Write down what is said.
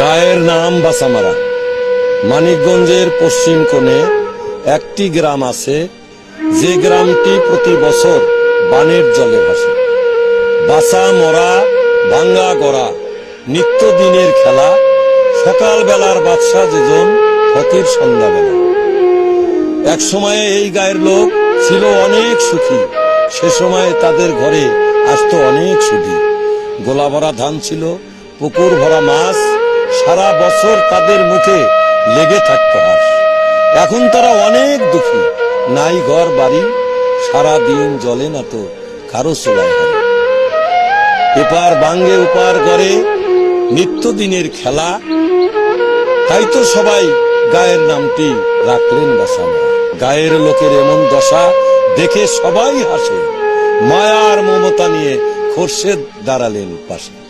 নাম বাসামারা। মানিকগঞ্জের পশ্চিম কোণে একটি গ্রাম আছে, যে গ্রামটি প্রতি বছর বানের জলে ভাসে। বাসা, মরা, ভাঙ্গা গড়া, নিত্যদিনের খেলা সকাল বেলার বাদশাহ যেজন ফকির সন্ধ্যাবেলা। এক সময়ে এই গায়ের লোক ছিল অনেক সুখী, সে সময়ে তাদের ঘরে আসতো অনেক সুখী গোলা ভরা ধান ছিল, পুকুর ভরা মাছ সারা বছর তাদের মুখে লেগে থাকতো হাস এখন তারা অনেক দুঃখী। নাই ঘর, বাড়ি, সারা দিন জলে না তো, কারও হারি এপার বাঙ্গে উপার করে নিত্যদিনের খেলা। তাই তো সবাই গায়ের নামটি রাখলেন বাসামা গায়ের লোকের এমন দশা দেখে সবাই হাসে। মায়ার মমতা নিয়ে খোরশেদ দাঁড়ালেন পাশে।